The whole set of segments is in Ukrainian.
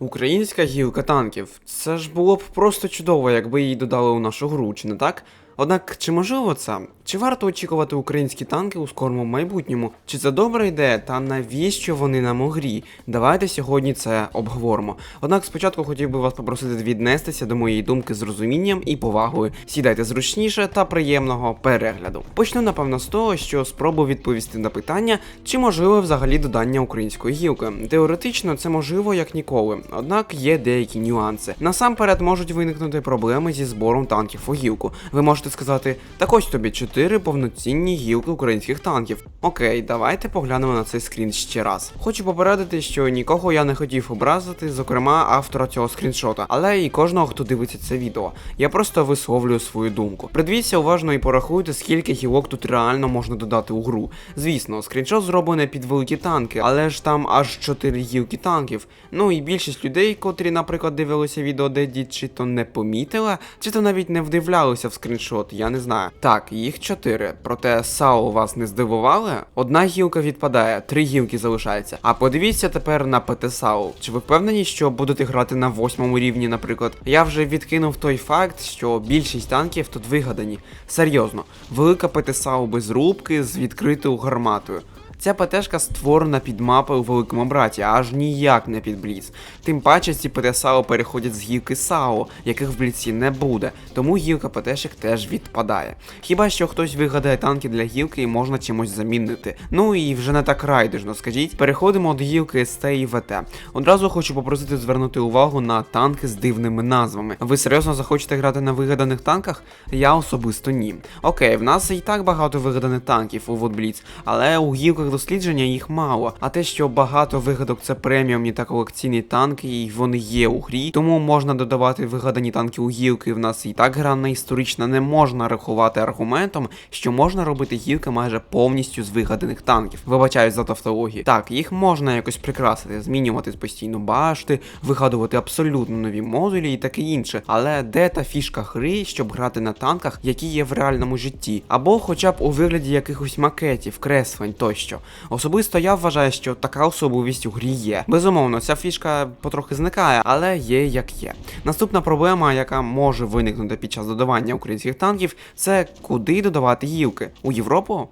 Українська гілка танків. Це ж було б просто чудово, якби її додали у нашу гру, чи не так? Однак, чи можливо це? Чи варто очікувати українські танки у скорому майбутньому? Чи це добра ідея, та навіщо вони нам у грі? Давайте сьогодні це обговоримо. Однак спочатку хотів би вас попросити віднестися до моєї думки з розумінням і повагою. Сідайте зручніше та приємного перегляду. Почну напевно з того, що спробую відповісти на питання, чи можливе взагалі додання української гілки. Теоретично це можливо як ніколи, однак є деякі нюанси. Насамперед можуть виникнути проблеми зі збором танків у гілку. Ви можете сказати, так ось тобі чотири повноцінні гілки українських танків. Окей, давайте поглянемо на цей скрін ще раз. Хочу попередити, що нікого я не хотів образити, зокрема автора цього скріншота, але і кожного, хто дивиться це відео. Я просто висловлюю свою думку. Придивіться уважно і порахуйте, скільки гілок тут реально можна додати у гру. Звісно, скріншот зроблений під великі танки, але ж там аж 4 гілки танків. Ну і більшість людей, котрі, наприклад, дивилися відео, де дід чи то не помітила, чи то навіть не вдивлялися в скріншот, я не знаю. Так, їх чотири. Проте САУ вас не здивували? Одна гілка відпадає, три гілки залишаються. А подивіться тепер на ПТ САУ. Чи ви впевнені, що будете грати на восьмому рівні, наприклад? Я вже відкинув той факт, що більшість танків тут вигадані. Серйозно, велика ПТ САУ без рубки з відкритою гарматою. Ця ПТшка створена під мапою у великому браті, аж ніяк не під Бліц. Тим паче ці ПТ САО переходять з гілки САО, яких в Бліці не буде, тому гілка ПТшек теж відпадає. Хіба що хтось вигадає танки для гілки і можна чимось замінити. Ну і вже не так райдужно, скажіть. Переходимо до гілки СТ і ВТ. Одразу хочу попросити звернути увагу на танки з дивними назвами. Ви серйозно захочете грати на вигаданих танках? Я особисто ні. Окей, в нас і так багато вигаданих танків у Водбліц, але у гілках дослідження їх мало. А те, що багато вигадок це преміумні та колекційні танки, і вони є у грі, тому можна додавати вигадані танки у гілки. В нас і так гра історична, не можна рахувати аргументом, що можна робити гілки майже повністю з вигаданих танків. Вибачаюсь за тавтологію. Так, їх можна якось прикрасити, змінювати постійно башти, вигадувати абсолютно нові модулі і таке інше. Але де та фішка гри, щоб грати на танках, які є в реальному житті, або хоча б у вигляді якихось макетів, креслень тощо. Особисто я вважаю, що така особливість у грі є. Безумовно, ця фішка потрохи зникає, але є як є. Наступна проблема, яка може виникнути під час додавання українських танків, це куди додавати гілки? У Європу?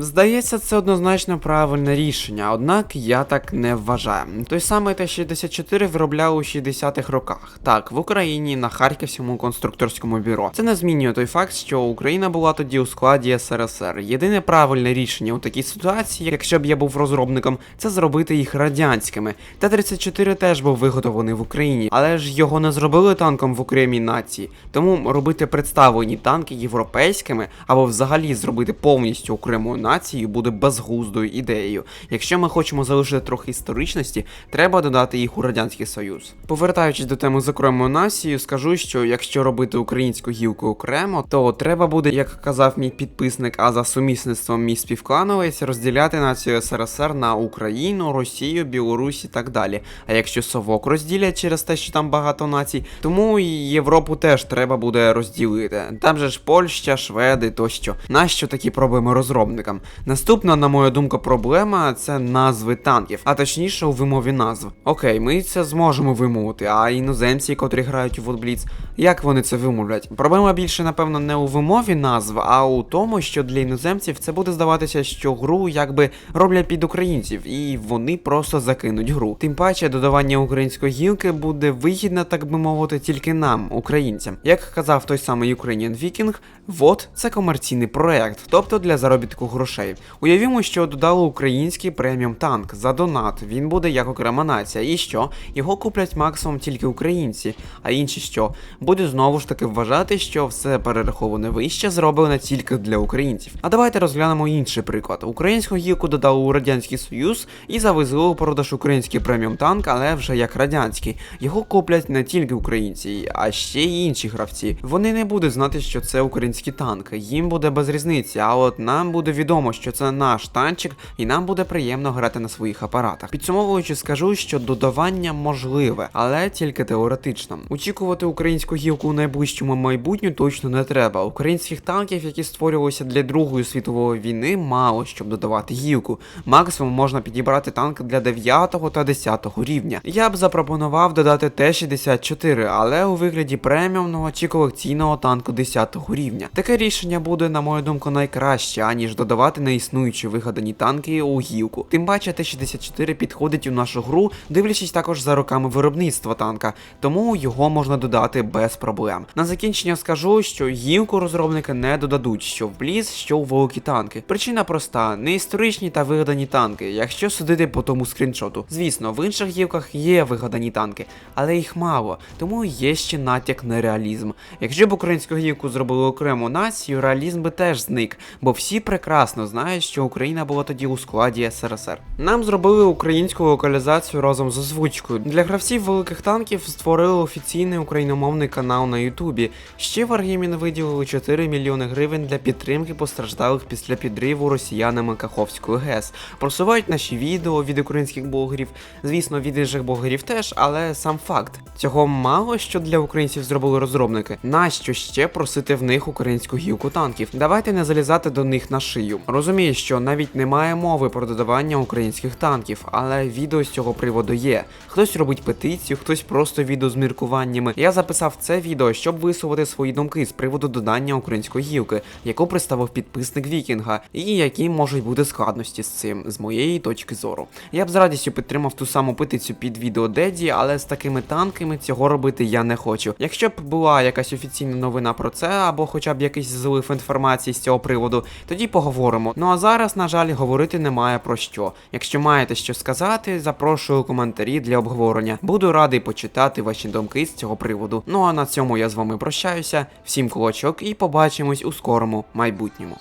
Здається, це однозначно правильне рішення, однак я так не вважаю. Той самий Т-64 виробляли у 60-х роках. Так, в Україні на Харківському конструкторському бюро. Це не змінює той факт, що Україна була тоді у складі СРСР. Єдине правильне рішення у такій ситуації, якщо б я був розробником, це зробити їх радянськими. Т-34 теж був виготовлений в Україні, але ж його не зробили танком в окремій нації. Тому робити представлені танки європейськими або взагалі зробити повністю окремою нацією буде безглуздою ідеєю. Якщо ми хочемо залишити трохи історичності, треба додати їх у Радянський Союз. Повертаючись до теми з окремою нацією, скажу, що якщо робити українську гілку окремо, то треба буде, як казав мій підписник, а за сумісництвом мій співклановець, розділяти націю СРСР на Україну, Росію, Білорусь і так далі. А якщо совок розділять через те, що там багато націй, тому і Європу теж треба буде розділити. Там же ж Польща, Шведи тощо. Нащо такі проблеми розробникам? Наступна, на мою думку, проблема це назви танків, а точніше у вимові назв. Окей, ми це зможемо вимовити, а іноземці, котрі грають у Водбліц, як вони це вимовлять? Проблема більше, напевно, не у вимові назв, а у тому, що для іноземців це буде здаватися, що гру якби роблять під українців, і вони просто закинуть гру. Тим паче, додавання української гілки буде вигідно, так би мовити, тільки нам, українцям. Як казав той самий Ukrainian Viking, вот це комерційний проект, тобто для заробітку грошей. Уявімо, що додали український преміум танк за донат. Він буде як окрема нація. І що? Його куплять максимум тільки українці, а інші що? Буде знову ж таки вважати, що все перераховане вище зроблено тільки для українців. А давайте розглянемо інший приклад. Українську гілку додали у Радянський Союз і завезли у продаж український преміум танк, але вже як радянський. Його куплять не тільки українці, а ще й інші гравці. Вони не будуть знати, що це український танк. Їм буде без різниці, а от нам нам буде відомо, що це наш танчик, і нам буде приємно грати на своїх апаратах. Підсумовуючи, скажу, що додавання можливе, але тільки теоретично. Очікувати українську гілку у найближчому майбутньому точно не треба. Українських танків, які створювалися для Другої світової війни, мало щоб додавати гілку. Максимум можна підібрати танк для 9 та 10 рівня. Я б запропонував додати Т-64, але у вигляді преміумного чи колекційного танку 10 рівня. Таке рішення буде, на мою думку, найкраще, аніж додавати неіснуючі вигадані танки у гілку. Тим паче Т-64 підходить у нашу гру, дивлячись також за роками виробництва танка, тому його можна додати без проблем. На закінчення скажу, що гілку розробники не додадуть що в Бліз, що у великі танки. Причина проста: не історичні та вигадані танки, якщо судити по тому скріншоту. Звісно, в інших гілках є вигадані танки, але їх мало, тому є ще натяк на реалізм. Якщо б українську гілку зробили окрему націю, реалізм би теж зник, бо всі прекрасно знають, що Україна була тоді у складі СРСР. Нам зробили українську локалізацію разом з озвучкою. Для гравців великих танків створили офіційний україномовний канал на Ютубі. Ще Wargaming виділили 4 мільйони гривень для підтримки постраждалих після підриву росіянами Каховської ГЕС. Просувають наші відео від українських блогерів, звісно, від інших блогерів теж, але сам факт. Цього мало що для українців зробили розробники. Нащо ще просити в них українську гілку танків? Давайте не залізати до них на шию. Розумію, що навіть немає мови про додавання українських танків, але відео з цього приводу є. Хтось робить петицію, хтось просто відео з міркуваннями. Я записав це відео, щоб висувати свої думки з приводу додання української гілки, яку представив підписник Вікінга, і які можуть бути складності з цим, з моєї точки зору. Я б з радістю підтримав ту саму петицію під відео Деді, але з такими танками цього робити я не хочу. Якщо б була якась офіційна новина про це, або хоча б якийсь злив інформації з цього приводу, тоді поговоримо. Ну а зараз, на жаль, говорити немає про що. Якщо маєте що сказати, запрошую коментарі для обговорення. Буду радий почитати ваші думки з цього приводу. Ну а на цьому я з вами прощаюся. Всім кулачок і побачимось у скорому майбутньому.